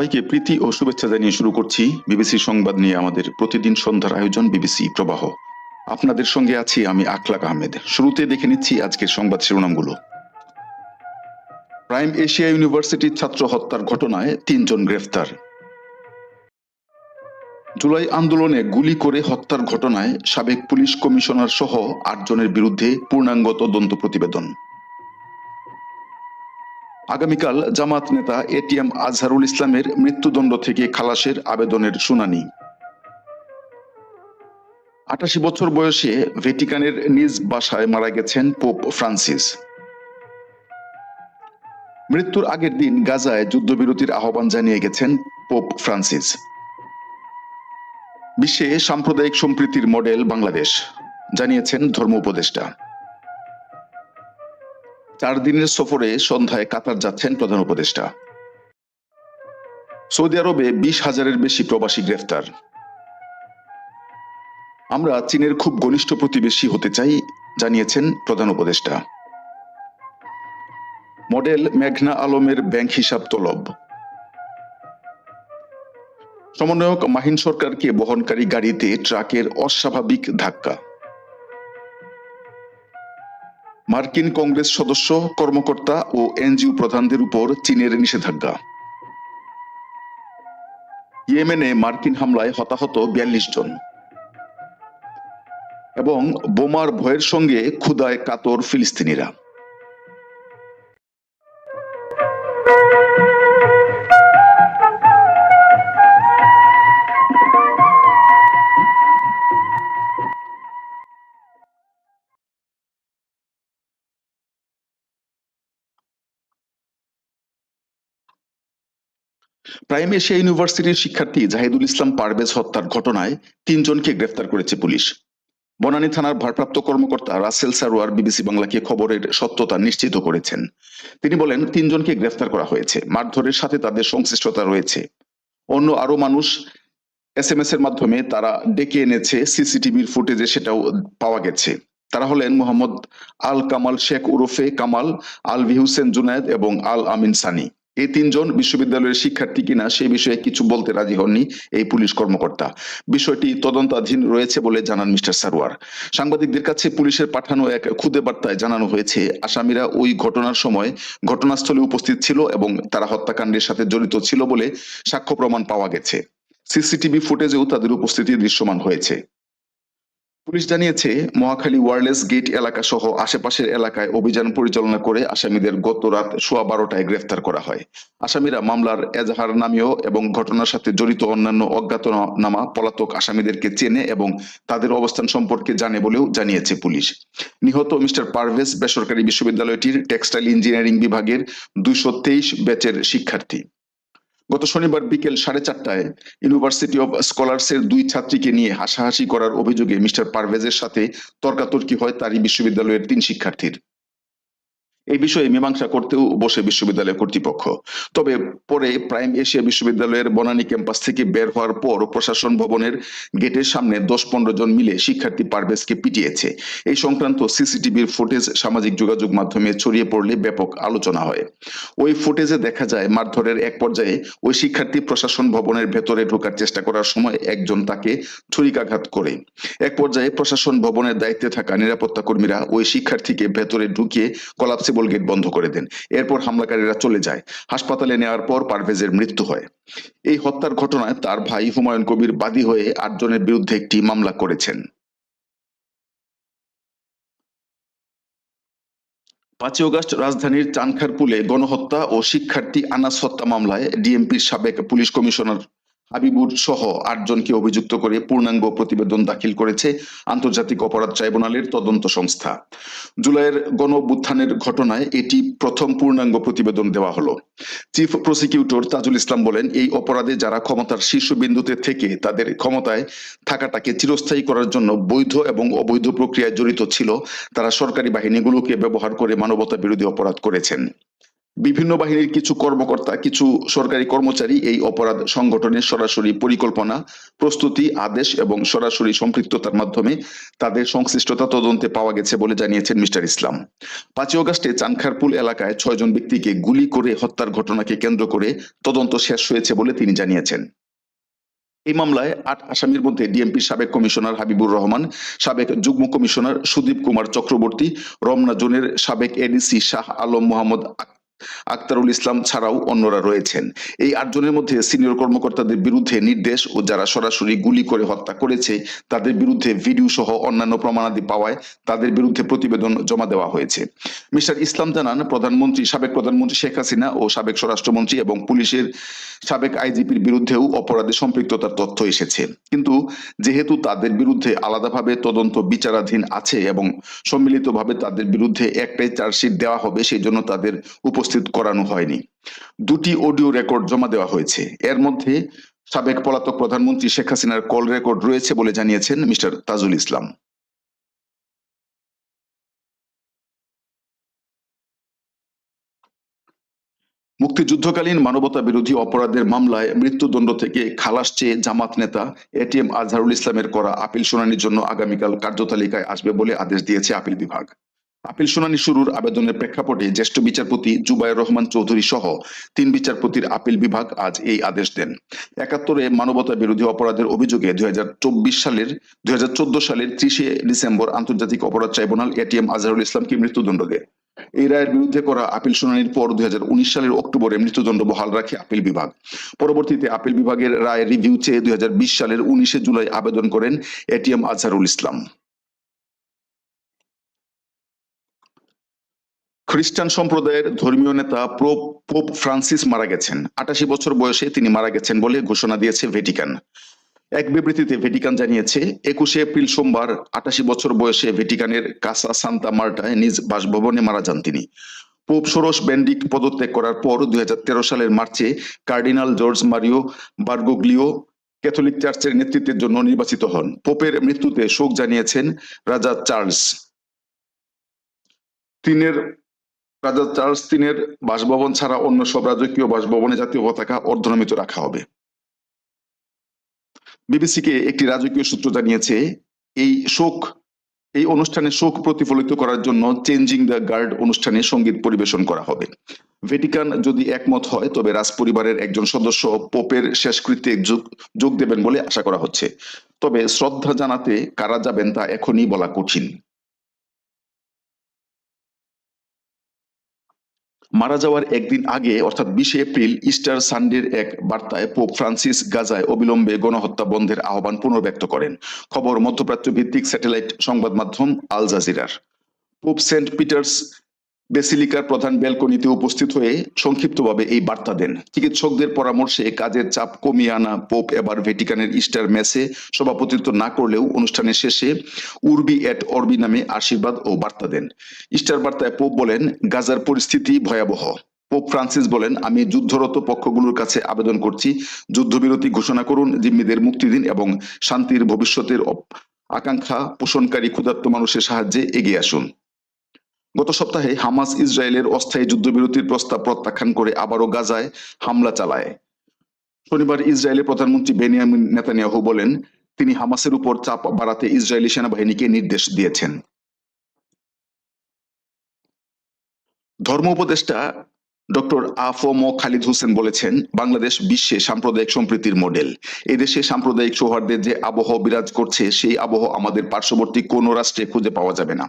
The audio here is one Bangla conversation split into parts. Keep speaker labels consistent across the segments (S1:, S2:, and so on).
S1: সবাইকে প্রীতি ও শুভেচ্ছা জানিয়ে শুরু করছি বিবিসি সংবাদ নিয়ে আমাদের প্রতিদিন সন্ধ্যার আয়োজন বিবিসি প্রবাহ আপনাদের সঙ্গে আছি আমি আখলাক আহমেদ শুরুতে দেখে নিচ্ছি আজকের সংবাদ শিরোনামগুলো প্রাইম এশিয়া ইউনিভার্সিটির ছাত্র হত্যার ঘটনায় তিনজন গ্রেফতার জুলাই আন্দোলনে গুলি করে হত্যার ঘটনায় সাবেক পুলিশ কমিশনার সহ আটজনের বিরুদ্ধে পূর্ণাঙ্গ তদন্ত প্রতিবেদন আগামীকাল জামাত নেতা এটিএম আজহারুল ইসলামের মৃত্যুদণ্ড থেকে খালাসের আবেদনের শুনানি আটাশি বছর বয়সে ভেটিকানের নিজ বাসায় মারা গেছেন পোপ ফ্রান্সিস মৃত্যুর আগের দিন গাজায় যুদ্ধবিরতির আহ্বান জানিয়ে গেছেন পোপ ফ্রান্সিস বিশ্বে সাম্প্রদায়িক সম্প্রীতির মডেল বাংলাদেশ জানিয়েছেন ধর্ম উপদেষ্টা চার দিনের সফরে সন্ধ্যায় কাতার যাচ্ছেন প্রধান উপদেষ্টা সৌদি আরবে বিশ হাজারের বেশি প্রবাসী গ্রেফতার আমরা চীনের খুব ঘনিষ্ঠ প্রতিবেশী হতে চাই জানিয়েছেন প্রধান উপদেষ্টা মডেল মেঘনা আলমের ব্যাংক হিসাব তলব সমন্বয়ক মাহিন সরকারকে বহনকারী গাড়িতে ট্রাকের অস্বাভাবিক ধাক্কা মার্কিন কংগ্রেস সদস্য কর্মকর্তা ও এনজিও প্রধানদের উপর চীনের নিষেধাজ্ঞা ইয়েমেনে মার্কিন হামলায় হতাহত বিয়াল্লিশ জন এবং বোমার ভয়ের সঙ্গে ক্ষুদায় কাতর ফিলিস্তিনিরা প্রাইম এশিয়া ইউনিভার্সিটির শিক্ষার্থী জাহিদুল ইসলাম পারভেজ হত্যার ঘটনায় তিনজনকে গ্রেফতার করেছে পুলিশ বনানী থানার ভারপ্রাপ্ত কর্মকর্তা রাসেল সারোয়ার বিবিসি বাংলাকে খবরের সত্যতা নিশ্চিত করেছেন তিনি বলেন তিনজনকে গ্রেফতার করা হয়েছে মারধরের সাথে তাদের সংশ্লিষ্টতা রয়েছে অন্য আরো মানুষ এস এম এস এর মাধ্যমে তারা ডেকে এনেছে সিসিটিভির ফুটেজে সেটাও পাওয়া গেছে তারা হলেন মোহাম্মদ আল কামাল শেখ উরফে কামাল আল ভিহুসেন জুনায়েদ এবং আল আমিন সানি এই তিনজন বিশ্ববিদ্যালয়ের শিক্ষার্থী কিনা সে বিষয়ে কিছু বলতে রাজি হননি এই পুলিশ কর্মকর্তা বিষয়টি তদন্তাধীন রয়েছে বলে জানান মিস্টার সারোয়ার সাংবাদিকদের কাছে পুলিশের পাঠানো এক ক্ষুদে বার্তায় জানানো হয়েছে আসামিরা ওই ঘটনার সময় ঘটনাস্থলে উপস্থিত ছিল এবং তারা হত্যাকাণ্ডের সাথে জড়িত ছিল বলে সাক্ষ্য প্রমাণ পাওয়া গেছে সিসিটিভি ফুটেজেও তাদের উপস্থিতি দৃশ্যমান হয়েছে পুলিশ জানিয়েছে মহাখালী ওয়ারলেস গেট এলাকা সহ আশেপাশের এলাকায় অভিযান পরিচালনা করে আসামিদের গত রাত সোয়া বারোটায় গ্রেফতার করা হয় আসামিরা মামলার এজাহার নামীয় এবং ঘটনার সাথে জড়িত অন্যান্য অজ্ঞাতনামা পলাতক আসামিদেরকে চেনে এবং তাদের অবস্থান সম্পর্কে জানে বলেও জানিয়েছে পুলিশ নিহত মিস্টার পারভেজ বেসরকারি বিশ্ববিদ্যালয়টির টেক্সটাইল ইঞ্জিনিয়ারিং বিভাগের দুইশো তেইশ ব্যাচের শিক্ষার্থী গত শনিবার বিকেল সাড়ে চারটায় ইউনিভার্সিটি অব স্কলার্সের দুই ছাত্রীকে নিয়ে হাসাহাসি করার অভিযোগে মিস্টার পারভেজের সাথে তর্কাতর্কি হয় তারই বিশ্ববিদ্যালয়ের তিন শিক্ষার্থীর এই বিষয়ে মীমাংসা করতেও বসে বিশ্ববিদ্যালয় কর্তৃপক্ষ তবে পরে প্রাইম এশিয়া বিশ্ববিদ্যালয়ের বনানী ক্যাম্পাস থেকে বের হওয়ার পর প্রশাসন ভবনের গেটের সামনে দশ পনেরো জন মিলে শিক্ষার্থী পারভেজকে পিটিয়েছে এই সংক্রান্ত সিসিটিভির ফুটেজ সামাজিক যোগাযোগ মাধ্যমে ছড়িয়ে পড়লে ব্যাপক আলোচনা হয় ওই ফুটেজে দেখা যায় মারধরের এক পর্যায়ে ওই শিক্ষার্থী প্রশাসন ভবনের ভেতরে ঢোকার চেষ্টা করার সময় একজন তাকে ছুরিকাঘাত করে এক পর্যায়ে প্রশাসন ভবনের দায়িত্বে থাকা নিরাপত্তা কর্মীরা ওই শিক্ষার্থীকে ভেতরে ঢুকিয়ে কলাপসিবল ট্রাম্বল গেট বন্ধ করে দেন এরপর হামলাকারীরা চলে যায় হাসপাতালে নেওয়ার পর পারভেজের মৃত্যু হয় এই হত্যার ঘটনায় তার ভাই হুমায়ুন কবির বাদী হয়ে আটজনের বিরুদ্ধে একটি মামলা করেছেন পাঁচই অগস্ট রাজধানীর চানখারপুলে গণহত্যা ও শিক্ষার্থী আনাস হত্যা মামলায় ডিএমপির সাবেক পুলিশ কমিশনার হাবিবুর সহ আটজনকে অভিযুক্ত করে পূর্ণাঙ্গ প্রতিবেদন দাখিল করেছে আন্তর্জাতিক অপরাধ ট্রাইব্যুনালের তদন্ত সংস্থা জুলাইয়ের গণবুত্থানের ঘটনায় এটি প্রথম পূর্ণাঙ্গ প্রতিবেদন দেওয়া হলো চিফ প্রসিকিউটর তাজুল ইসলাম বলেন এই অপরাধে যারা ক্ষমতার শীর্ষবিন্দুতে থেকে তাদের ক্ষমতায় থাকাটাকে চিরস্থায়ী করার জন্য বৈধ এবং অবৈধ প্রক্রিয়ায় জড়িত ছিল তারা সরকারি বাহিনীগুলোকে ব্যবহার করে মানবতা বিরোধী অপরাধ করেছেন বিভিন্ন বাহিনীর কিছু কর্মকর্তা কিছু সরকারি কর্মচারী এই অপরাধ সংগঠনের সরাসরি পরিকল্পনা প্রস্তুতি আদেশ এবং সরাসরি সম্পৃক্ততার মাধ্যমে তাদের সংশ্লিষ্টতা তদন্তে পাওয়া গেছে বলে জানিয়েছেন মিস্টার ইসলাম পাঁচই অগাস্টে চানখারপুল এলাকায় ছয়জন ব্যক্তিকে গুলি করে হত্যার ঘটনাকে কেন্দ্র করে তদন্ত শেষ হয়েছে বলে তিনি জানিয়েছেন এই মামলায় আট আসামির মধ্যে ডিএমপির সাবেক কমিশনার হাবিবুর রহমান সাবেক যুগ্ম কমিশনার সুদীপ কুমার চক্রবর্তী রমনা জোনের সাবেক এডিসি শাহ আলম মোহাম্মদ আক্তারুল ইসলাম ছাড়াও অন্যরা রয়েছেন এই আটজনের মধ্যে সিনিয়র কর্মকর্তাদের বিরুদ্ধে নির্দেশ ও যারা সরাসরি গুলি করে হত্যা করেছে তাদের বিরুদ্ধে ভিডিও সহ অন্যান্য প্রমাণাদি পাওয়ায় তাদের বিরুদ্ধে প্রতিবেদন জমা দেওয়া হয়েছে মিস্টার ইসলাম জানান প্রধানমন্ত্রী সাবেক প্রধানমন্ত্রী শেখ হাসিনা ও সাবেক স্বরাষ্ট্রমন্ত্রী এবং পুলিশের সাবেক আইজিপির বিরুদ্ধেও অপরাধে সম্পৃক্ততার তথ্য এসেছে কিন্তু যেহেতু তাদের বিরুদ্ধে আলাদাভাবে তদন্ত বিচারাধীন আছে এবং সম্মিলিতভাবে তাদের বিরুদ্ধে একটাই চার্জশিট দেওয়া হবে সেই জন্য তাদের উপস্থিত উপস্থিত করানো হয়নি দুটি অডিও রেকর্ড জমা দেওয়া হয়েছে এর মধ্যে সাবেক পলাতক প্রধানমন্ত্রী শেখ হাসিনার কল রেকর্ড রয়েছে বলে জানিয়েছেন মিস্টার তাজুল ইসলাম মুক্তিযুদ্ধকালীন মানবতা বিরোধী অপরাধের মামলায় মৃত্যুদণ্ড থেকে খালাস চেয়ে জামাত নেতা এটিএম আজহারুল ইসলামের করা আপিল শুনানির জন্য আগামীকাল কার্যতালিকায় আসবে বলে আদেশ দিয়েছে আপিল বিভাগ আপিল শুনানি শুরুর আবেদনের প্রেক্ষাপটে জ্যেষ্ঠ বিচারপতি জুবায়ের রহমান চৌধুরী সহ তিন বিচারপতির আপিল বিভাগ আজ এই আদেশ দেন একাত্তরে মানবতা বিরোধী অপরাধের অভিযোগে দুই সালের দুই সালের ত্রিশে ডিসেম্বর আন্তর্জাতিক অপরাধ ট্রাইব্যুনাল এটিএম আজহারুল ইসলামকে মৃত্যুদণ্ড দেয় এই রায়ের বিরুদ্ধে করা আপিল শুনানির পর দুই সালের অক্টোবরে মৃত্যুদণ্ড বহাল রাখে আপিল বিভাগ পরবর্তীতে আপিল বিভাগের রায় রিভিউ চেয়ে দুই সালের উনিশে জুলাই আবেদন করেন এটিএম আজহারুল ইসলাম খ্রিস্টান সম্প্রদায়ের ধর্মীয় নেতা পোপ পোপ ফ্রান্সিস মারা গেছেন আটাশি বছর বয়সে তিনি মারা গেছেন বলে ঘোষণা দিয়েছে ভেটিকান এক বিবৃতিতে ভেটিকান জানিয়েছে একুশে এপ্রিল সোমবার আটাশি বছর বয়সে ভেটিকানের কাসা সান্তা মার্টায় নিজ বাসভবনে মারা যান তিনি পোপ সরস ব্যান্ডিক পদত্যাগ করার পর দুই সালের মার্চে cardinal George Mario Bergoglio Catholic চার্চের নেতৃত্বের জন্য নির্বাচিত হন পোপের মৃত্যুতে শোক জানিয়েছেন রাজা চার্লস তিনের রাজা চার্লস তিনের বাসভবন ছাড়া অন্য সব রাজকীয় বাসভবনে জাতীয় পতাকা অর্ধনমিত রাখা হবে বিবিসিকে একটি রাজকীয় সূত্র জানিয়েছে এই শোক এই অনুষ্ঠানে শোক প্রতিফলিত করার জন্য চেঞ্জিং দ্য গার্ড অনুষ্ঠানে সঙ্গীত পরিবেশন করা হবে ভেটিকান যদি একমত হয় তবে রাজপরিবারের একজন সদস্য পোপের শেষকৃত্যে যোগ দেবেন বলে আশা করা হচ্ছে তবে শ্রদ্ধা জানাতে কারা যাবেন তা এখনই বলা কঠিন মারা যাওয়ার একদিন আগে অর্থাৎ বিশে এপ্রিল ইস্টার সানডের এক বার্তায় পোপ ফ্রান্সিস গাজায় অবিলম্বে গণহত্যা বন্ধের আহ্বান পুনর্ব্যক্ত করেন খবর মধ্যপ্রাচ্য ভিত্তিক স্যাটেলাইট সংবাদ মাধ্যম আল জাজিরার পোপ সেন্ট পিটার্স বেসিলিকার প্রধান ব্যালকনিতে উপস্থিত হয়ে সংক্ষিপ্তভাবে এই বার্তা দেন চিকিৎসকদের পরামর্শে কাজের চাপ কমিয়ে আনা পোপ এবার ভেটিকানের ইস্টার ম্যাচে সভাপতিত্ব না করলেও অনুষ্ঠানের শেষে উর্বি এট অর্বি নামে আশীর্বাদ ও বার্তা দেন ইস্টার বার্তায় পোপ বলেন গাজার পরিস্থিতি ভয়াবহ পোপ ফ্রান্সিস বলেন আমি যুদ্ধরত পক্ষগুলোর কাছে আবেদন করছি যুদ্ধবিরতি ঘোষণা করুন জিম্মিদের মুক্তি দিন এবং শান্তির ভবিষ্যতের আকাঙ্ক্ষা পোষণকারী ক্ষুধার্ত মানুষের সাহায্যে এগিয়ে আসুন গত সপ্তাহে হামাস ইসরায়েলের অস্থায়ী যুদ্ধবিরতির প্রস্তাব প্রত্যাখ্যান করে আবারও গাজায় হামলা চালায় শনিবার ইসরায়েলের প্রধানমন্ত্রী বেনিয়ামিন নেতানিয়াহু বলেন তিনি হামাসের উপর চাপ বাড়াতে ইসরায়েলি সেনাবাহিনীকে নির্দেশ দিয়েছেন ধর্ম উপদেষ্টা ডক্টর আফ আফম খালিদ হোসেন বলেছেন বাংলাদেশ বিশ্বে সাম্প্রদায়িক সম্প্রীতির মডেল এদেশে সাম্প্রদায়িক সৌহার্দের যে আবহ বিরাজ করছে সেই আবহ আমাদের পার্শ্ববর্তী কোনো রাষ্ট্রে খুঁজে পাওয়া যাবে না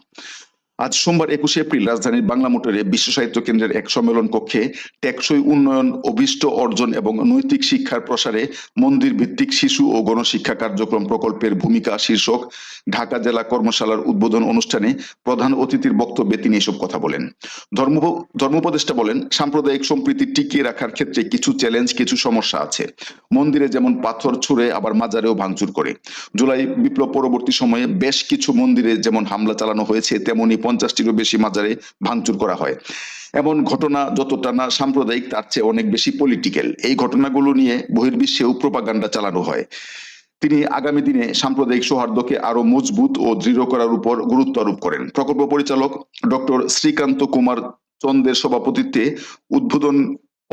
S1: আজ সোমবার একুশে এপ্রিল রাজধানীর বাংলা মোটরে বিশ্ব সাহিত্য কেন্দ্রের এক সম্মেলন কক্ষে টেকসই উন্নয়ন অভিষ্ট অর্জন এবং নৈতিক শিক্ষার প্রসারে মন্দির ভিত্তিক শিশু ও গণশিক্ষা কার্যক্রম প্রকল্পের ভূমিকা শীর্ষক ঢাকা জেলা কর্মশালার উদ্বোধন অনুষ্ঠানে প্রধান অতিথির বক্তব্যে তিনি এসব কথা বলেন ধর্ম ধর্মোপদেষ্টা বলেন সাম্প্রদায়িক সম্প্রীতি টিকিয়ে রাখার ক্ষেত্রে কিছু চ্যালেঞ্জ কিছু সমস্যা আছে মন্দিরে যেমন পাথর ছুঁড়ে আবার মাজারেও ভাঙচুর করে জুলাই বিপ্লব পরবর্তী সময়ে বেশ কিছু মন্দিরে যেমন হামলা চালানো হয়েছে তেমনই পঞ্চাশটিরও বেশি মাজারে ভাঙচুর করা হয় এমন ঘটনা যতটা না সাম্প্রদায়িক তার চেয়ে অনেক বেশি পলিটিক্যাল এই ঘটনাগুলো নিয়ে বহির্বিশ্বেও প্রোপাগান্ডা চালানো হয় তিনি আগামী দিনে সাম্প্রদায়িক সৌহার্দ্যকে আরো মজবুত ও দৃঢ় করার উপর গুরুত্ব আরোপ করেন প্রকল্প পরিচালক ডক্টর শ্রীকান্ত কুমার চন্দের সভাপতিত্বে উদ্বোধন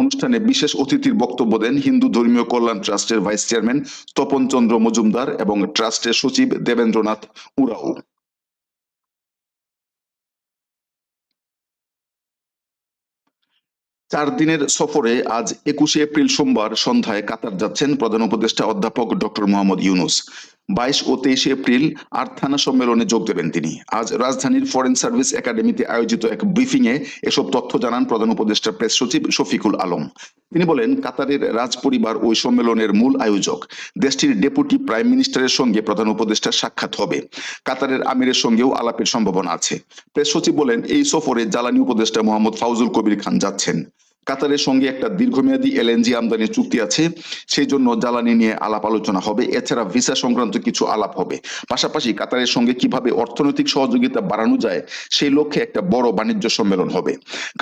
S1: অনুষ্ঠানে বিশেষ অতিথির বক্তব্য দেন হিন্দু ধর্মীয় কল্যাণ ট্রাস্টের ভাইস চেয়ারম্যান তপন চন্দ্র মজুমদার এবং ট্রাস্টের সচিব দেবেন্দ্রনাথ উরাও চার দিনের সফরে আজ একুশে এপ্রিল সোমবার সন্ধ্যায় কাতার যাচ্ছেন প্রধান উপদেষ্টা অধ্যাপক ডক্টর মোহাম্মদ ইউনুস বাইশ ও তেইশে এপ্রিল আর থানা সম্মেলনে যোগ দেবেন তিনি আজ রাজধানীর ফরেন সার্ভিস একাডেমিতে আয়োজিত এক ব্রিফিং এ এসব তথ্য জানান প্রধান উপদেষ্টা প্রেস সচিব শফিকুল আলম তিনি বলেন কাতারের রাজ পরিবার ওই সম্মেলনের মূল আয়োজক দেশটির ডেপুটি প্রাইম মিনিস্টারের সঙ্গে প্রধান উপদেষ্টার সাক্ষাৎ হবে কাতারের আমিরের সঙ্গেও আলাপের সম্ভাবনা আছে প্রেস সচিব বলেন এই সফরে জ্বালানি উপদেষ্টা মোহাম্মদ ফাউজুল কবির খান যাচ্ছেন কাতারের সঙ্গে একটা দীর্ঘমেয়াদী এলএনজি আমদানির চুক্তি আছে সেই জন্য জ্বালানি নিয়ে আলাপ আলোচনা হবে এছাড়া ভিসা সংক্রান্ত কিছু আলাপ হবে পাশাপাশি কাতারের সঙ্গে কিভাবে অর্থনৈতিক সহযোগিতা বাড়ানো যায় সেই লক্ষ্যে একটা বড় বাণিজ্য সম্মেলন হবে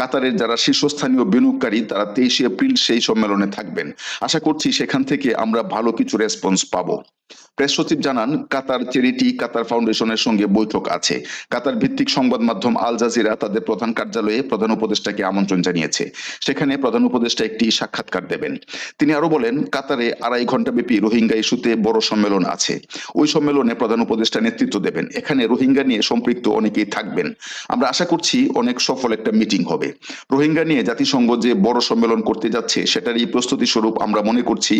S1: কাতারের যারা শীর্ষস্থানীয় বিনিয়োগকারী তারা তেইশে এপ্রিল সেই সম্মেলনে থাকবেন আশা করছি সেখান থেকে আমরা ভালো কিছু রেসপন্স পাবো প্রেস সচিব জানান কাতার চ্যারিটি কাতার ফাউন্ডেশনের সঙ্গে বৈঠক আছে কাতার ভিত্তিক সংবাদ মাধ্যম আল জাজিরা তাদের প্রধান কার্যালয়ে প্রধান উপদেষ্টাকে আমন্ত্রণ জানিয়েছে সেখানে প্রধান উপদেষ্টা একটি সাক্ষাৎকার দেবেন তিনি আরো বলেন কাতারে আড়াই ঘন্টা ব্যাপী রোহিঙ্গা ইস্যুতে বড় সম্মেলন আছে ওই সম্মেলনে প্রধান উপদেষ্টা নেতৃত্ব দেবেন এখানে রোহিঙ্গা নিয়ে সম্পৃক্ত অনেকেই থাকবেন আমরা আশা করছি অনেক সফল একটা মিটিং হবে রোহিঙ্গা নিয়ে জাতিসংঘ যে বড় সম্মেলন করতে যাচ্ছে সেটার এই প্রস্তুতি স্বরূপ আমরা মনে করছি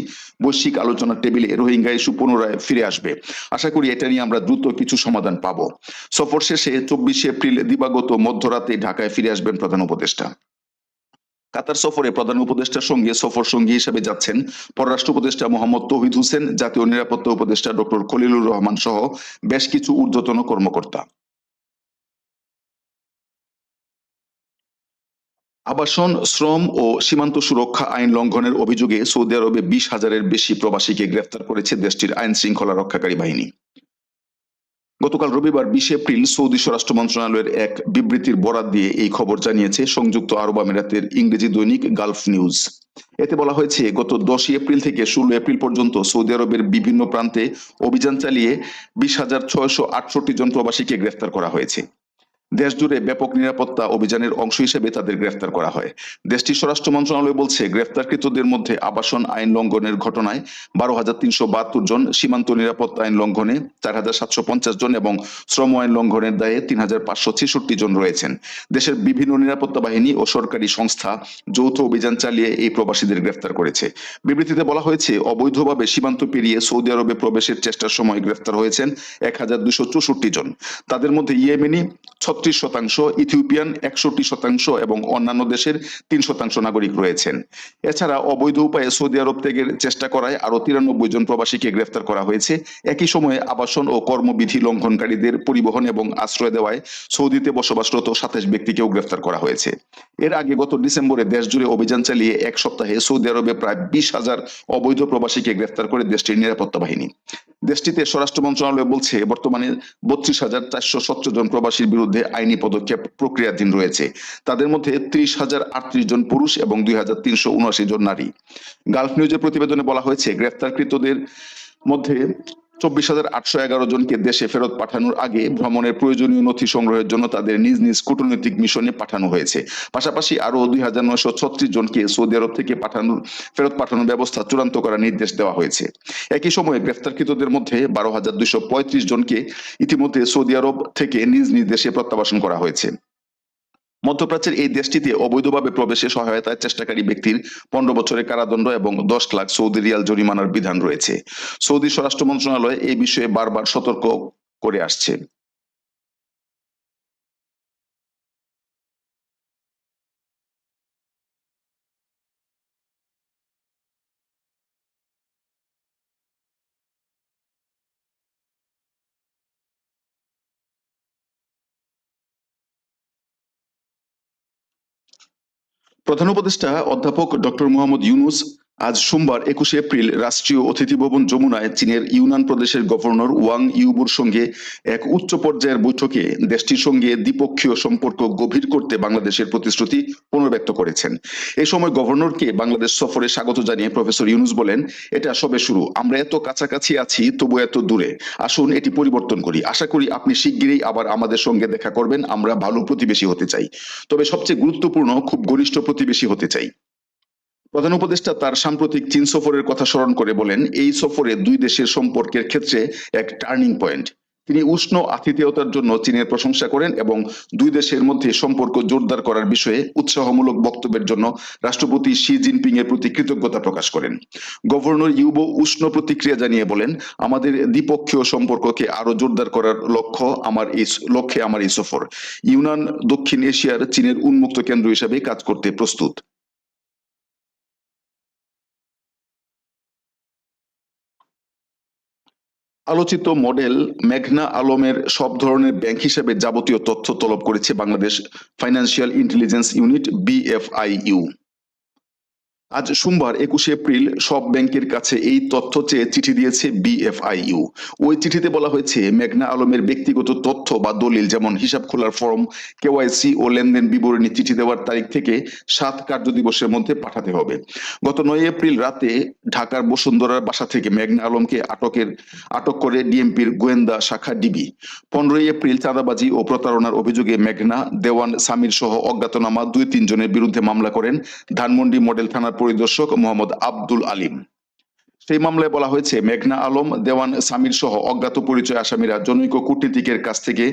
S1: বৈশ্বিক আলোচনার টেবিলে রোহিঙ্গা ইস্যু পুনর পুনরায় ফিরে আসবে আশা করি এটা নিয়ে আমরা দ্রুত কিছু সমাধান পাবো সফর শেষে চব্বিশে এপ্রিল দিবাগত মধ্যরাতে ঢাকায় ফিরে আসবেন প্রধান উপদেষ্টা কাতার সফরে প্রধান উপদেষ্টার সঙ্গে সফর সঙ্গী হিসেবে যাচ্ছেন পররাষ্ট্র উপদেষ্টা মোহাম্মদ তহিদ হোসেন জাতীয় নিরাপত্তা উপদেষ্টা ডক্টর খলিলুর রহমান সহ বেশ কিছু ঊর্ধ্বতন কর্মকর্তা আবাসন শ্রম ও সীমান্ত সুরক্ষা আইন লঙ্ঘনের অভিযোগে সৌদি আরবে বিশ হাজারের বেশি প্রবাসীকে গ্রেফতার করেছে দেশটির আইন শৃঙ্খলা রক্ষাকারী বাহিনী গতকাল রবিবার বিশ এপ্রিল সৌদি স্বরাষ্ট্র মন্ত্রণালয়ের এক বিবৃতির বরাত দিয়ে এই খবর জানিয়েছে সংযুক্ত আরব আমিরাতের ইংরেজি দৈনিক গালফ নিউজ এতে বলা হয়েছে গত দশই এপ্রিল থেকে ষোলো এপ্রিল পর্যন্ত সৌদি আরবের বিভিন্ন প্রান্তে অভিযান চালিয়ে বিশ হাজার ছয়শ আটষট্টি জন প্রবাসীকে গ্রেফতার করা হয়েছে দেশ জুড়ে ব্যাপক নিরাপত্তা অভিযানের অংশ হিসেবে তাদের গ্রেফতার করা হয় দেশটির স্বরাষ্ট্র মন্ত্রণালয় বলছে গ্রেফতারকৃতদের মধ্যে আবাসন আইন লঙ্ঘনের ঘটনায় বারো হাজার তিনশো বাহাত্তর জন সীমান্ত নিরাপত্তা আইন লঙ্ঘনে চার হাজার সাতশো পঞ্চাশ জন এবং শ্রম আইন লঙ্ঘনের দায়ে তিন হাজার পাঁচশো ছেষট্টি জন রয়েছেন দেশের বিভিন্ন নিরাপত্তা বাহিনী ও সরকারি সংস্থা যৌথ অভিযান চালিয়ে এই প্রবাসীদের গ্রেফতার করেছে বিবৃতিতে বলা হয়েছে অবৈধভাবে সীমান্ত পেরিয়ে সৌদি আরবে প্রবেশের চেষ্টার সময় গ্রেফতার হয়েছেন এক হাজার দুশো চৌষট্টি জন তাদের মধ্যে ইয়েমেনি ছত্রিশ শতাংশ ইথিওপিয়ান একষট্টি শতাংশ এবং অন্যান্য দেশের তিন শতাংশ নাগরিক রয়েছেন এছাড়া অবৈধ উপায়ে সৌদি আরব ত্যাগের চেষ্টা করায় আরও তিরানব্বই জন প্রবাসীকে গ্রেফতার করা হয়েছে একই সময়ে আবাসন ও কর্মবিধি লঙ্ঘনকারীদের পরিবহন এবং আশ্রয় দেওয়ায় সৌদিতে বসবাসরত সাতাশ ব্যক্তিকেও গ্রেফতার করা হয়েছে এর আগে গত ডিসেম্বরে দেশজুড়ে অভিযান চালিয়ে এক সপ্তাহে সৌদি আরবে প্রায় বিশ হাজার অবৈধ প্রবাসীকে গ্রেফতার করে দেশটির নিরাপত্তা বাহিনী দেশটিতে স্বরাষ্ট্র মন্ত্রণালয় বলছে বর্তমানে বত্রিশ হাজার চারশো সত্তর জন প্রবাসীর বিরুদ্ধে আইনি পদক্ষেপ প্রক্রিয়াধীন রয়েছে তাদের মধ্যে ত্রিশ হাজার আটত্রিশ জন পুরুষ এবং দুই হাজার তিনশো উনআশি জন নারী গালফ নিউজের প্রতিবেদনে বলা হয়েছে গ্রেফতারকৃতদের মধ্যে চব্বিশ হাজার আটশো এগারো জনকে দেশে ফেরত পাঠানোর আগে ভ্রমণের প্রয়োজনীয় নথি সংগ্রহের জন্য তাদের নিজ নিজ কূটনৈতিক মিশনে পাঠানো হয়েছে পাশাপাশি আরও দুই হাজার নয়শো ছত্রিশ জনকে সৌদি আরব থেকে পাঠানোর ফেরত পাঠানোর ব্যবস্থা চূড়ান্ত করার নির্দেশ দেওয়া হয়েছে একই সময়ে গ্রেফতারকৃতদের মধ্যে বারো হাজার দুইশো পঁয়ত্রিশ জনকে ইতিমধ্যে সৌদি আরব থেকে নিজ নিজ দেশে প্রত্যাবাসন করা হয়েছে মধ্যপ্রাচ্যের এই দেশটিতে অবৈধভাবে প্রবেশে সহায়তার চেষ্টাকারী ব্যক্তির পনেরো বছরের কারাদণ্ড এবং দশ লাখ সৌদি রিয়াল জরিমানার বিধান রয়েছে সৌদি স্বরাষ্ট্র মন্ত্রণালয় এই বিষয়ে বারবার সতর্ক করে আসছে প্রধান উপদেষ্টা অধ্যাপক ডক্টর মোহাম্মদ ইউনুস আজ সোমবার একুশে এপ্রিল রাষ্ট্রীয় অতিথি ভবন যমুনায় চীনের ইউনান প্রদেশের গভর্নর ওয়াং ইউবুর সঙ্গে এক উচ্চ পর্যায়ের বৈঠকে দেশটির সঙ্গে দ্বিপক্ষীয় সম্পর্ক গভীর করতে বাংলাদেশের প্রতিশ্রুতি পুনর্ব্যক্ত করেছেন এ সময় গভর্নরকে বাংলাদেশ সফরে স্বাগত জানিয়ে প্রফেসর ইউনুস বলেন এটা সবে শুরু আমরা এত কাছাকাছি আছি তবু এত দূরে আসুন এটি পরিবর্তন করি আশা করি আপনি শিগগিরই আবার আমাদের সঙ্গে দেখা করবেন আমরা ভালো প্রতিবেশী হতে চাই তবে সবচেয়ে গুরুত্বপূর্ণ খুব ঘনিষ্ঠ প্রতিবেশী হতে চাই প্রধান উপদেষ্টা তার সাম্প্রতিক চীন সফরের কথা স্মরণ করে বলেন এই সফরে দুই দেশের সম্পর্কের ক্ষেত্রে এক টার্নিং পয়েন্ট তিনি উষ্ণ আতিথেয়তার জন্য চীনের প্রশংসা করেন এবং দুই দেশের মধ্যে সম্পর্ক জোরদার করার বিষয়ে উৎসাহমূলক বক্তব্যের জন্য রাষ্ট্রপতি শি জিনপিং এর প্রতি কৃতজ্ঞতা প্রকাশ করেন গভর্নর ইউবো উষ্ণ প্রতিক্রিয়া জানিয়ে বলেন আমাদের দ্বিপক্ষীয় সম্পর্ককে আরো জোরদার করার লক্ষ্য আমার এই লক্ষ্যে আমার এই সফর ইউনান দক্ষিণ এশিয়ার চীনের উন্মুক্ত কেন্দ্র হিসাবে কাজ করতে প্রস্তুত আলোচিত মডেল মেঘনা আলমের সব ধরনের ব্যাংক হিসেবে যাবতীয় তথ্য তলব করেছে Bangladesh financial intelligence unit BFIU আজ সোমবার একুশে এপ্রিল সব ব্যাংকের কাছে এই তথ্য চেয়ে চিঠি দিয়েছে বিএফআইইউ ওই চিঠিতে বলা হয়েছে মেঘনা আলমের ব্যক্তিগত তথ্য বা দলিল যেমন হিসাব খোলার ফর্ম কেওয়াইসি ও লেনদেন বিবরণী চিঠি দেওয়ার তারিখ থেকে সাত কার্য দিবসের মধ্যে পাঠাতে হবে গত নয় এপ্রিল রাতে ঢাকার বসুন্ধরার বাসা থেকে মেঘনা আলমকে আটকের আটক করে ডিএমপির গোয়েন্দা শাখা ডিবি পনেরোই এপ্রিল চাঁদাবাজি ও প্রতারণার অভিযোগে মেঘনা দেওয়ান সামির সহ অজ্ঞাতনামা দুই তিনজনের বিরুদ্ধে মামলা করেন ধানমন্ডি মডেল থানার পরিদর্শক মোহাম্মদ আব্দুল আলিম সেই মামলায় বলা হয়েছে মেঘনা আলম দেওয়ান সামির সহ অজ্ঞাত পরিচয় আসামিরা জনৈক কূটনীতিকের কাছ থেকে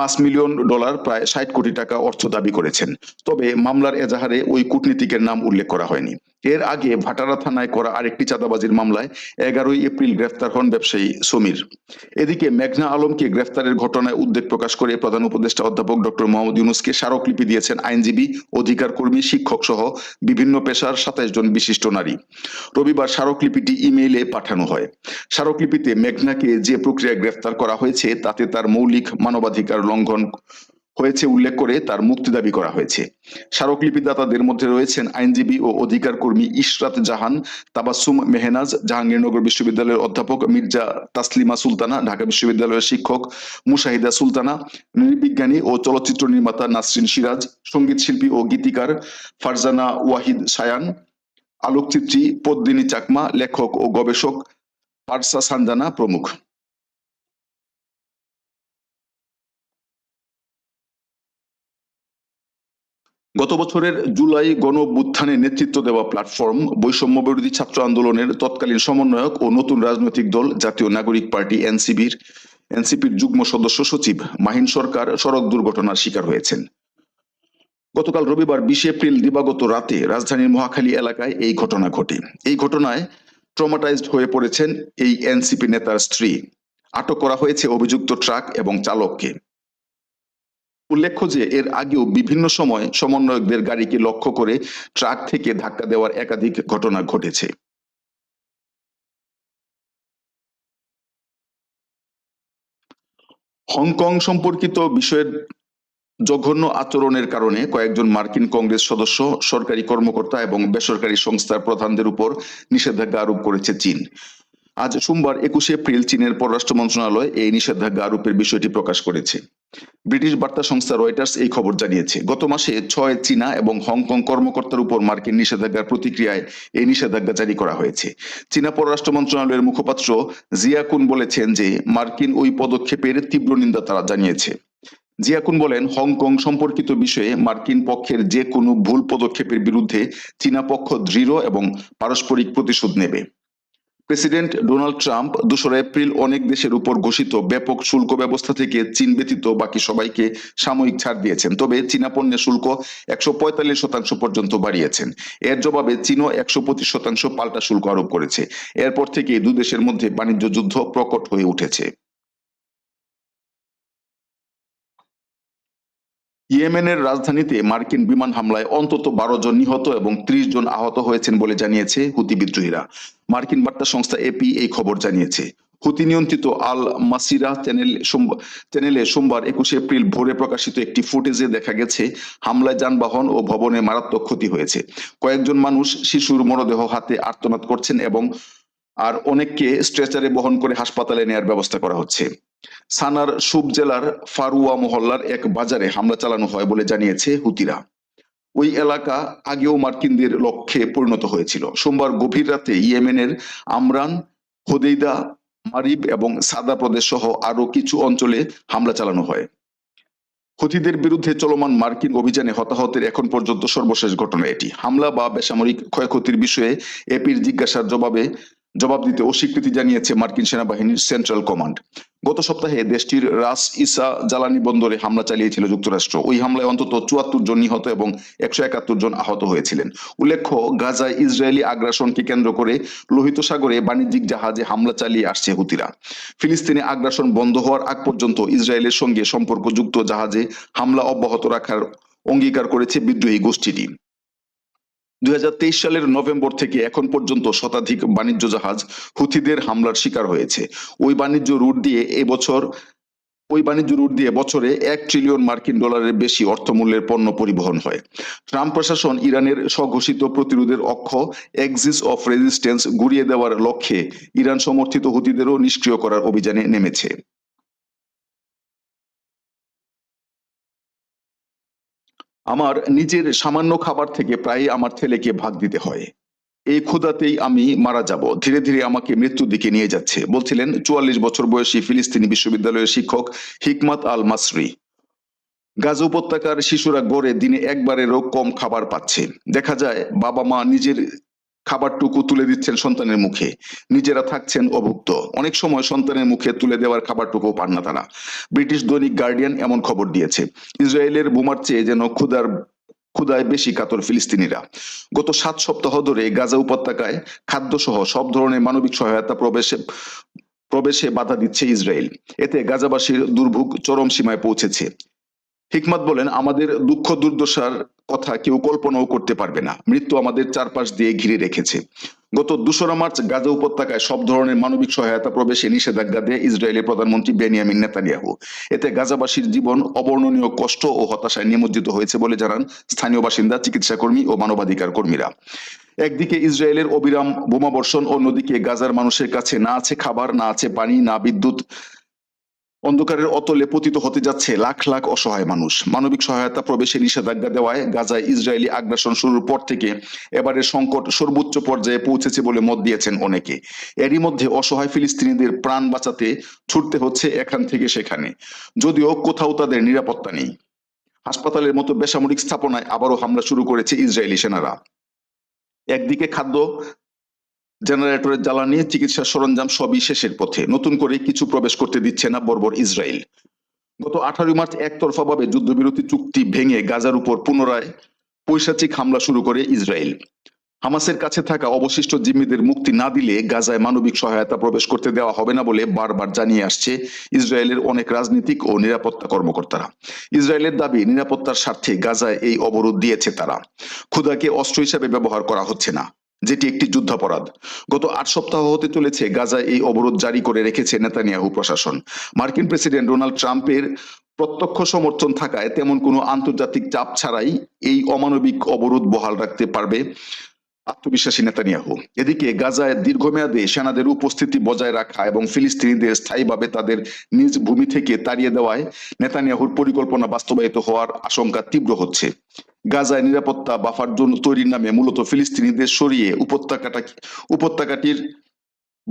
S1: পাঁচ মিলিয়ন ডলার প্রায় ষাট কোটি টাকা অর্থ দাবি করেছেন তবে মামলার এজাহারে ওই কূটনীতিকের নাম উল্লেখ করা হয়নি এর আগে ভাটারা থানায় করা আরেকটি চাঁদাবাজির মামলায় এগারোই এপ্রিল গ্রেফতার হন ব্যবসায়ী সমীর এদিকে মেঘনা আলমকে গ্রেফতারের ঘটনায় উদ্বেগ প্রকাশ করে প্রধান উপদেষ্টা অধ্যাপক ডক্টর মোহাম্মদ ইউনুসকে স্মারকলিপি দিয়েছেন আইনজীবী অধিকার কর্মী শিক্ষক সহ বিভিন্ন পেশার সাতাইশ জন বিশিষ্ট নারী রবিবার স্মারকলিপিটি ইমেইলে পাঠানো হয় স্মারকলিপিতে মেঘনাকে যে প্রক্রিয়া গ্রেফতার করা হয়েছে তাতে তার মৌলিক মানবাধিকার লঙ্ঘন হয়েছে উল্লেখ করে তার মুক্তি দাবি করা হয়েছে স্মারকলিপিদাতাদের মধ্যে রয়েছেন আইনজীবী ও অধিকার কর্মী ইশরাত জাহান তাবাসুম মেহনাজ জাহাঙ্গীরনগর বিশ্ববিদ্যালয়ের অধ্যাপক মির্জা তাসলিমা সুলতানা ঢাকা বিশ্ববিদ্যালয়ের শিক্ষক মুশাহিদা সুলতানা নৃবিজ্ঞানী ও চলচ্চিত্র নির্মাতা নাসরিন সিরাজ সঙ্গীত শিল্পী ও গীতিকার ফারজানা ওয়াহিদ সায়ান আলোকচিত্রী পদ্মিনী চাকমা লেখক ও গবেষক পারসা সান্দানা প্রমুখ গত বছরের জুলাই গণ নেতৃত্ব দেওয়া প্ল্যাটফর্ম বৈষম্য বিরোধী ছাত্র আন্দোলনের তৎকালীন সমন্বয়ক ও নতুন রাজনৈতিক দল জাতীয় নাগরিক পার্টি এনসিবির এনসিপির যুগ্ম সদস্য সচিব মাহিন সরকার সড়ক দুর্ঘটনার শিকার হয়েছেন গতকাল রবিবার বিশে এপ্রিল দিবাগত রাতে রাজধানীর মহাখালী এলাকায় এই ঘটনা ঘটে এই ঘটনায় ট্রমাটাইজড হয়ে পড়েছেন এই এনসিপি নেতার স্ত্রী আটক করা হয়েছে অভিযুক্ত ট্রাক এবং চালককে উল্লেখ্য যে এর আগেও বিভিন্ন সময় সমন্বয়কদের গাড়িকে লক্ষ্য করে ট্রাক থেকে ধাক্কা দেওয়ার একাধিক ঘটনা ঘটেছে হংকং সম্পর্কিত বিষয়ের জঘন্য আচরণের কারণে কয়েকজন মার্কিন কংগ্রেস সদস্য সরকারি কর্মকর্তা এবং বেসরকারি সংস্থার প্রধানদের উপর নিষেধাজ্ঞা আরোপ করেছে চীন আজ সোমবার একুশে এপ্রিল চীনের পররাষ্ট্র মন্ত্রণালয় এই নিষেধাজ্ঞা আরোপের বিষয়টি প্রকাশ করেছে ব্রিটিশ বার্তা সংস্থা রয়টার্স এই খবর জানিয়েছে গত মাসে ছয় চীনা এবং হংকং কর্মকর্তার উপর মার্কিন নিষেধাজ্ঞার প্রতিক্রিয়ায় এই নিষেধাজ্ঞা জারি করা হয়েছে চীনা পররাষ্ট্র মন্ত্রণালয়ের মুখপাত্র জিয়াকুন বলেছেন যে মার্কিন ওই পদক্ষেপের তীব্র নিন্দা তারা জানিয়েছে জিয়াকুন বলেন হংকং সম্পর্কিত বিষয়ে মার্কিন পক্ষের যে কোনো ভুল পদক্ষেপের বিরুদ্ধে চীনা পক্ষ দৃঢ় এবং পারস্পরিক প্রতিশোধ নেবে প্রেসিডেন্ট ডোনাল্ড ট্রাম্প দোসরা এপ্রিল অনেক দেশের উপর ঘোষিত ব্যাপক শুল্ক ব্যবস্থা থেকে চীন ব্যতীত বাকি সবাইকে সাময়িক ছাড় দিয়েছেন তবে চীনা পণ্যের শুল্ক একশো পঁয়তাল্লিশ শতাংশ পর্যন্ত বাড়িয়েছেন এর জবাবে চীনও একশো পঁচিশ শতাংশ পাল্টা শুল্ক আরোপ করেছে এরপর থেকে দুই দেশের মধ্যে বাণিজ্য যুদ্ধ প্রকট হয়ে উঠেছে ইয়েমেনের রাজধানীতে মার্কিন বিমান হামলায় অন্তত বারো জন নিহত এবং ত্রিশ জন আহত হয়েছেন বলে জানিয়েছে হুতি বিদ্রোহীরা মার্কিন বার্তা সংস্থা এপি এই খবর জানিয়েছে হুতি নিয়ন্ত্রিত আল মাসিরা চ্যানেল চ্যানেলে সোমবার একুশে এপ্রিল ভোরে প্রকাশিত একটি ফুটেজে দেখা গেছে হামলায় যানবাহন ও ভবনে মারাত্মক ক্ষতি হয়েছে কয়েকজন মানুষ শিশুর মরদেহ হাতে আর্তনাদ করছেন এবং আর অনেককে স্ট্রেচারে বহন করে হাসপাতালে নেয়ার ব্যবস্থা করা হচ্ছে সানার সুব জেলার ফারুয়া মহল্লার এক বাজারে হামলা চালানো হয় বলে জানিয়েছে হুতিরা ওই এলাকা আগেও মার্কিনদের লক্ষ্যে পরিণত হয়েছিল সোমবার গভীর রাতে ইয়েমেনের আমরান হদেইদা মারিব এবং সাদা প্রদেশ সহ আরো কিছু অঞ্চলে হামলা চালানো হয় হুতিদের বিরুদ্ধে চলমান মার্কিন অভিযানে হতাহতের এখন পর্যন্ত সর্বশেষ ঘটনা এটি হামলা বা বেসামরিক ক্ষয়ক্ষতির বিষয়ে এপির জিজ্ঞাসার জবাবে জবাব দিতে অস্বীকৃতি জানিয়েছে মার্কিন সেনাবাহিনীর সেন্ট্রাল কমান্ড গত সপ্তাহে দেশটির রাস ইসা জ্বালানি বন্দরে হামলা চালিয়েছিল যুক্তরাষ্ট্র ওই হামলায় অন্তত চুয়াত্তর জন নিহত এবং একশো একাত্তর জন আহত হয়েছিলেন উল্লেখ্য গাজায় ইসরায়েলি আগ্রাসনকে কেন্দ্র করে লোহিত সাগরে বাণিজ্যিক জাহাজে হামলা চালিয়ে আসছে হুতিরা ফিলিস্তিনে আগ্রাসন বন্ধ হওয়ার আগ পর্যন্ত ইসরায়েলের সঙ্গে সম্পর্কযুক্ত জাহাজে হামলা অব্যাহত রাখার অঙ্গীকার করেছে বিদ্রোহী গোষ্ঠীটি দুই সালের নভেম্বর থেকে এখন পর্যন্ত শতাধিক বাণিজ্য জাহাজ হুথিদের হামলার শিকার হয়েছে ওই বাণিজ্য রুট দিয়ে এবছর ওই বাণিজ্য রুট দিয়ে বছরে এক ট্রিলিয়ন মার্কিন ডলারের বেশি অর্থমূল্যের পণ্য পরিবহন হয় ট্রাম্প প্রশাসন ইরানের স্বঘোষিত প্রতিরোধের অক্ষ এক্সিস অফ রেজিস্ট্যান্স গুড়িয়ে দেওয়ার লক্ষ্যে ইরান সমর্থিত হুতিদেরও নিষ্ক্রিয় করার অভিযানে নেমেছে আমার নিজের সামান্য খাবার থেকে প্রায় আমার ছেলেকে ভাগ দিতে হয় এই ক্ষুদাতেই আমি মারা যাব ধীরে ধীরে আমাকে মৃত্যুর দিকে নিয়ে যাচ্ছে বলছিলেন চুয়াল্লিশ বছর বয়সী ফিলিস্তিনি বিশ্ববিদ্যালয়ের শিক্ষক হিকমত আল মাসরি গাজা উপত্যকার শিশুরা গড়ে দিনে একবারেরও কম খাবার পাচ্ছে দেখা যায় বাবা মা নিজের খাবারটুকু তুলে দিচ্ছেন সন্তানের মুখে নিজেরা থাকছেন অভুক্ত অনেক সময় সন্তানের মুখে তুলে দেওয়ার খাবারটুকু পান না তারা ব্রিটিশ দৈনিক গার্ডিয়ান এমন খবর দিয়েছে ইসরায়েলের বোমার চেয়ে যেন ক্ষুদার ক্ষুদায় বেশি কাতর ফিলিস্তিনিরা গত সাত সপ্তাহ ধরে গাজা উপত্যকায় খাদ্য সহ সব ধরনের মানবিক সহায়তা প্রবেশে প্রবেশে বাধা দিচ্ছে ইসরায়েল এতে গাজাবাসীর দুর্ভোগ চরম সীমায় পৌঁছেছে হিকমত বলেন আমাদের দুঃখ দুর্দশার কথা কেউ কল্পনাও করতে পারবে না মৃত্যু আমাদের চারপাশ দিয়ে ঘিরে রেখেছে গত দুশোরা মার্চ গাজা উপত্যকায় সব ধরনের মানবিক সহায়তা প্রবেশে নিষেধাজ্ঞা দেয় ইসরায়েলের প্রধানমন্ত্রী বেনিয়ামিন নেতানিয়াহু এতে গাজাবাসীর জীবন অবর্ণনীয় কষ্ট ও হতাশায় নিমজ্জিত হয়েছে বলে জানান স্থানীয় বাসিন্দা চিকিৎসা কর্মী ও মানবাধিকার কর্মীরা একদিকে ইসরায়েলের অবিরাম বোমাবর্ষণ অন্যদিকে গাজার মানুষের কাছে না আছে খাবার না আছে পানি না বিদ্যুৎ অন্ধকারের অতলে পতিত হতে যাচ্ছে লাখ লাখ অসহায় মানুষ মানবিক সহায়তা প্রবেশে নিষেধাজ্ঞা দেওয়ায় গাজায় ইসরায়েলি আগ্রাসন শুরুর পর থেকে এবারের সংকট সর্বোচ্চ পর্যায়ে পৌঁছেছে বলে মত দিয়েছেন অনেকে এরই মধ্যে অসহায় ফিলিস্তিনিদের প্রাণ বাঁচাতে ছুটতে হচ্ছে এখান থেকে সেখানে যদিও কোথাও তাদের নিরাপত্তা নেই হাসপাতালের মতো বেসামরিক স্থাপনায় আবারও হামলা শুরু করেছে ইসরায়েলি সেনারা একদিকে খাদ্য জেনারেটরের জ্বালানি চিকিৎসা সরঞ্জাম সবই শেষের পথে নতুন করে কিছু প্রবেশ করতে দিচ্ছে না বর্বর ইসরায়েল গত আঠারোই মার্চ একতরফাভাবে যুদ্ধবিরতি চুক্তি ভেঙে গাজার উপর পুনরায় পৈশাচিক হামলা শুরু করে ইসরায়েল হামাসের কাছে থাকা অবশিষ্ট জিম্মিদের মুক্তি না দিলে গাজায় মানবিক সহায়তা প্রবেশ করতে দেওয়া হবে না বলে বারবার জানিয়ে আসছে ইসরায়েলের অনেক রাজনীতিক ও নিরাপত্তা কর্মকর্তারা ইসরায়েলের দাবি নিরাপত্তার স্বার্থে গাজায় এই অবরোধ দিয়েছে তারা ক্ষুদাকে অস্ত্র হিসেবে ব্যবহার করা হচ্ছে না যেটি একটি যুদ্ধাপরাধ গত আট সপ্তাহ হতে চলেছে গাজায় এই অবরোধ জারি করে রেখেছে নেতানিয়াহু প্রশাসন মার্কিন প্রেসিডেন্ট ডোনাল্ড ট্রাম্পের প্রত্যক্ষ সমর্থন থাকায় তেমন কোনো আন্তর্জাতিক চাপ ছাড়াই এই অমানবিক অবরোধ বহাল রাখতে পারবে আত্মবিশ্বাসী নেতানিয়াহু এদিকে গাজায় দীর্ঘমেয়াদে সেনাদের উপস্থিতি বজায় রাখা এবং ফিলিস্তিনিদের স্থায়ীভাবে তাদের নিজ ভূমি থেকে তাড়িয়ে দেওয়ায় নেতানিয়াহুর পরিকল্পনা বাস্তবায়িত হওয়ার আশঙ্কা তীব্র হচ্ছে গাজায় নিরাপত্তা বাফার জোন তৈরির নামে মূলত ফিলিস্তিনিদের সরিয়ে উপত্যকাটা উপত্যকাটির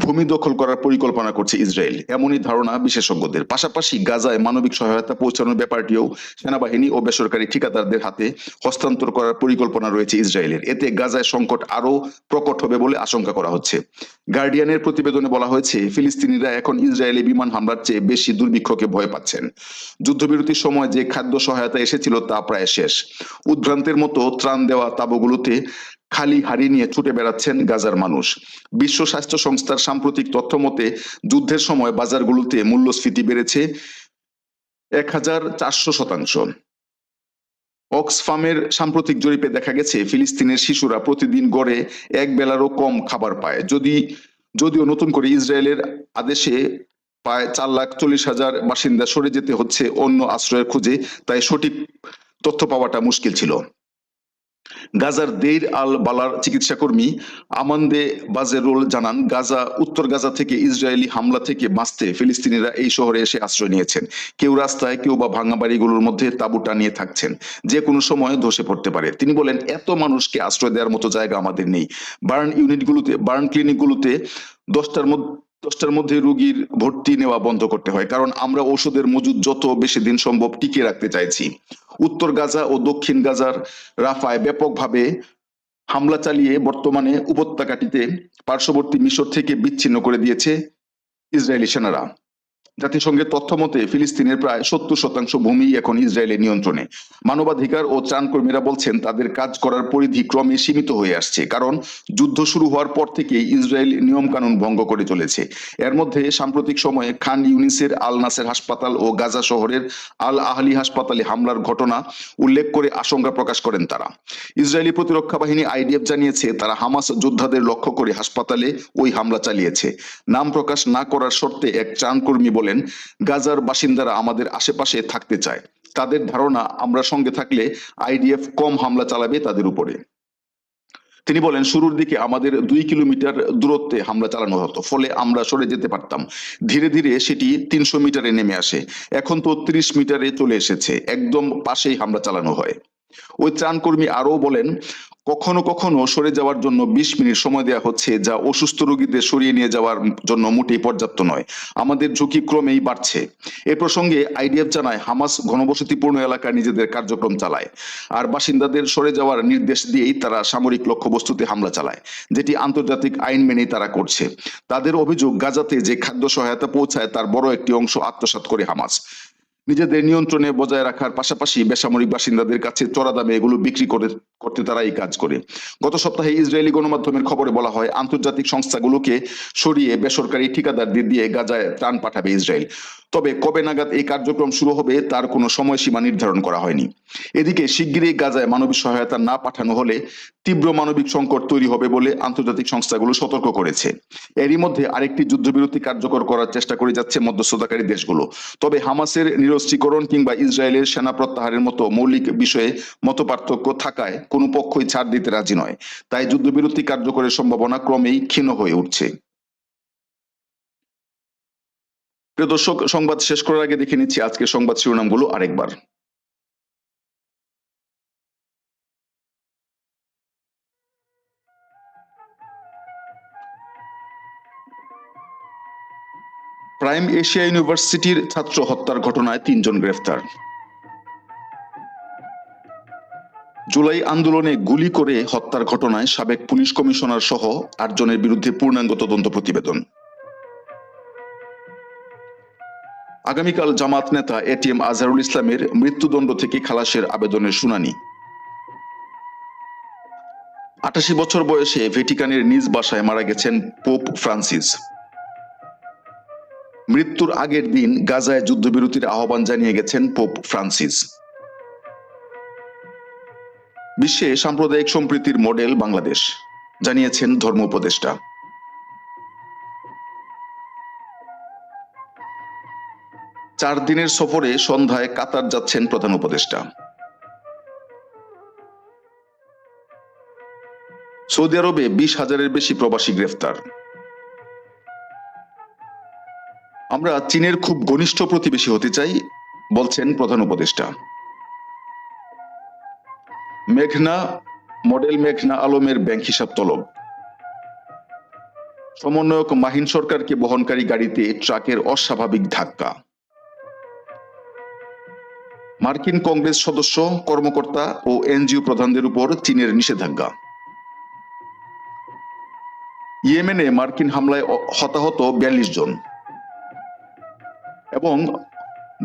S1: ভূমি দখল করার পরিকল্পনা করছে ইসরায়েল এমনই ধারণা বিশেষজ্ঞদের পাশাপাশি গাজায় মানবিক সহায়তা পৌঁছানোর ব্যাপারটিও সেনাবাহিনী ও বেসরকারি ঠিকাদারদের হাতে হস্তান্তর করার পরিকল্পনা রয়েছে ইসরায়েলের এতে গাজায় সংকট আরও প্রকট হবে বলে আশঙ্কা করা হচ্ছে গার্ডিয়ানের প্রতিবেদনে বলা হয়েছে ফিলিস্তিনিরা এখন ইসরায়েলি বিমান হামলার চেয়ে বেশি দুর্ভিক্ষকে ভয় পাচ্ছেন যুদ্ধবিরতির সময় যে খাদ্য সহায়তা এসেছিল তা প্রায় শেষ উদ্ভ্রান্তের মতো ত্রাণ দেওয়া তাবুগুলোতে খালি হাড়ি নিয়ে ছুটে বেড়াচ্ছেন গাজার মানুষ বিশ্ব স্বাস্থ্য সংস্থার সাম্প্রতিক তথ্য মতে যুদ্ধের সময় বাজারগুলোতে মূল্যস্ফীতি বেড়েছে এক হাজার চারশো শতাংশ অক্সফার্মের সাম্প্রতিক জরিপে দেখা গেছে ফিলিস্তিনের শিশুরা প্রতিদিন গড়ে এক বেলারও কম খাবার পায় যদি যদিও নতুন করে ইসরায়েলের আদেশে প্রায় চার লাখ চল্লিশ হাজার বাসিন্দা সরে যেতে হচ্ছে অন্য আশ্রয়ের খুঁজে তাই সঠিক তথ্য পাওয়াটা মুশকিল ছিল গাজার দেইর আল বালার চিকিৎসাকর্মী আমান্দে বাজেরুল জানান গাজা উত্তর গাজা থেকে ইসরায়েলি হামলা থেকে বাঁচতে ফিলিস্তিনিরা এই শহরে এসে আশ্রয় নিয়েছেন কেউ রাস্তায় কেউ বা ভাঙা বাড়িগুলোর মধ্যে তাঁবু টানিয়ে থাকছেন যে কোনো সময় ধসে পড়তে পারে তিনি বলেন এত মানুষকে আশ্রয় দেওয়ার মতো জায়গা আমাদের নেই বার্ন ইউনিটগুলোতে বার্ন ক্লিনিকগুলোতে দশটার মধ্যে দশটার মধ্যে রুগীর ভর্তি নেওয়া বন্ধ করতে হয় কারণ আমরা ওষুধের মজুদ যত বেশি দিন সম্ভব টিকিয়ে রাখতে চাইছি উত্তর গাজা ও দক্ষিণ গাজার রাফায় ব্যাপকভাবে হামলা চালিয়ে বর্তমানে উপত্যকাটিতে পার্শ্ববর্তী মিশর থেকে বিচ্ছিন্ন করে দিয়েছে ইসরায়েলি সেনারা জাতিসংঘের তথ্য মতে ফিলিস্তিনের প্রায় সত্তর শতাংশ ভূমি এখন ইসরায়েলের নিয়ন্ত্রণে মানবাধিকার ও ত্রাণ কর্মীরা বলছেন তাদের কাজ করার পরিধি ক্রমে সীমিত হয়ে আসছে কারণ যুদ্ধ শুরু হওয়ার পর থেকে ইসরায়েল নিয়ম কানুন ভঙ্গ করে চলেছে এর মধ্যে সাম্প্রতিক সময়ে খান ইউনিসের আল নাসের হাসপাতাল ও গাজা শহরের আল আহলি হাসপাতালে হামলার ঘটনা উল্লেখ করে আশঙ্কা প্রকাশ করেন তারা ইসরায়েলি প্রতিরক্ষা বাহিনী আইডিএফ জানিয়েছে তারা হামাস যোদ্ধাদের লক্ষ্য করে হাসপাতালে ওই হামলা চালিয়েছে নাম প্রকাশ না করার শর্তে এক ত্রাণকর্মী বলে বললেন গাজার বাসিন্দারা আমাদের আশেপাশে থাকতে চায় তাদের ধারণা আমরা সঙ্গে থাকলে আইডিএফ কম হামলা চালাবে তাদের উপরে তিনি বলেন শুরুর দিকে আমাদের দুই কিলোমিটার দূরত্বে হামলা চালানো হতো ফলে আমরা সরে যেতে পারতাম ধীরে ধীরে সেটি তিনশো মিটারে নেমে আসে এখন তো ত্রিশ মিটারে চলে এসেছে একদম পাশেই হামলা চালানো হয় ওই ত্রাণকর্মী আরও বলেন কখনো কখনো সরে যাওয়ার জন্য বিশ মিনিট সময় দেওয়া হচ্ছে যা অসুস্থ রোগীদের সরিয়ে নিয়ে যাওয়ার জন্য মোটেই পর্যাপ্ত নয় আমাদের ঝুঁকি ক্রমেই বাড়ছে এ প্রসঙ্গে আইডিএফ জানায় হামাস ঘনবসতিপূর্ণ এলাকায় নিজেদের কার্যক্রম চালায় আর বাসিন্দাদের সরে যাওয়ার নির্দেশ দিয়েই তারা সামরিক লক্ষ্যবস্তুতে হামলা চালায় যেটি আন্তর্জাতিক আইন মেনেই তারা করছে তাদের অভিযোগ গাজাতে যে খাদ্য সহায়তা পৌঁছায় তার বড় একটি অংশ আত্মসাত করে হামাস নিজেদের নিয়ন্ত্রণে বজায় রাখার পাশাপাশি বেসামরিক বাসিন্দাদের কাছে চড়া দামে এগুলো বিক্রি করে করতে তারা এই কাজ করে গত সপ্তাহে ইসরায়েলি গণমাধ্যমের খবরে বলা হয় আন্তর্জাতিক সংস্থাগুলোকে সরিয়ে বেসরকারি ঠিকাদারদের দিয়ে গাজায় ত্রাণ পাঠাবে ইসরায়েল তবে কবে নাগাদ এই কার্যক্রম শুরু হবে তার কোনো সময়সীমা নির্ধারণ করা হয়নি এদিকে শিগগিরই গাজায় মানবিক সহায়তা না পাঠানো হলে তীব্র মানবিক সংকট তৈরি হবে বলে আন্তর্জাতিক সংস্থাগুলো সতর্ক করেছে এরই মধ্যে আরেকটি যুদ্ধবিরতি কার্যকর করার চেষ্টা করে যাচ্ছে মধ্যস্থতাকারী দেশগুলো তবে হামাসের নিরস্ত্রীকরণ কিংবা ইসরায়েলের সেনা প্রত্যাহারের মতো মৌলিক বিষয়ে মতপার্থক্য থাকায় কোনো পক্ষই ছাড় দিতে রাজি নয় তাই যুদ্ধবিরতি কার্যকরের সম্ভাবনা ক্রমেই ক্ষীণ হয়ে উঠছে প্রিয় দর্শক সংবাদ শেষ করার আগে দেখে নিচ্ছি আজকের সংবাদ শিরোনামগুলো আরেকবার প্রাইম এশিয়া ইউনিভার্সিটির ছাত্র হত্যার ঘটনায় তিনজন গ্রেফতার জুলাই আন্দোলনে গুলি করে হত্যার ঘটনায় সাবেক পুলিশ কমিশনার সহ আটজনের বিরুদ্ধে পূর্ণাঙ্গ তদন্ত প্রতিবেদন আগামীকাল জামাত নেতা এটিএম আজহারুল ইসলামের মৃত্যুদণ্ড থেকে খালাসের আবেদনের শুনানি আটাশি বছর বয়সে ভেটিকানের নিজ বাসায় মারা গেছেন পোপ ফ্রান্সিস মৃত্যুর আগের দিন গাজায় যুদ্ধবিরতির আহ্বান জানিয়ে গেছেন পোপ ফ্রান্সিস বিশ্বে সাম্প্রদায়িক সম্প্রীতির মডেল বাংলাদেশ জানিয়েছেন ধর্ম উপদেষ্টা চার দিনের সফরে সন্ধ্যায় কাতার যাচ্ছেন প্রধান উপদেষ্টা সৌদি আরবে বিশ হাজারের বেশি প্রবাসী গ্রেফতার আমরা চীনের খুব ঘনিষ্ঠ প্রতিবেশী হতে চাই বলছেন প্রধান উপদেষ্টা মেঘনা মডেল মেঘনা আলমের ব্যাংক হিসাব তলব সমন্বয়ক মাহিন সরকারকে বহনকারী গাড়িতে ট্রাকের অস্বাভাবিক ধাক্কা মার্কিন কংগ্রেস সদস্য কর্মকর্তা ও এনজিও প্রধানদের উপর চীনের নিষেধাজ্ঞা ইয়েমেনে মার্কিন হামলায় হতাহত বিয়াল্লিশ জন এবং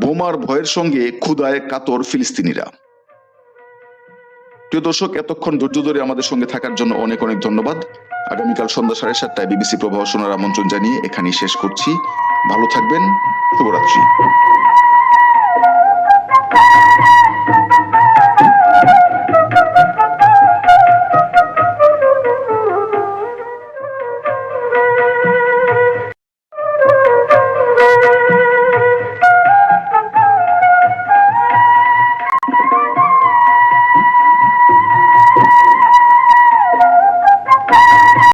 S1: বোমার ভয়ের সঙ্গে ক্ষুদায় কাতর ফিলিস্তিনিরা প্রিয় দর্শক এতক্ষণ ধৈর্য ধরে আমাদের সঙ্গে থাকার জন্য অনেক অনেক ধন্যবাদ আগামীকাল সন্ধ্যা সাড়ে সাতটায় বিবিসি প্রবাহ শোনার আমন্ত্রণ জানিয়ে এখানেই শেষ করছি ভালো থাকবেন শুভরাত্রি Thank you.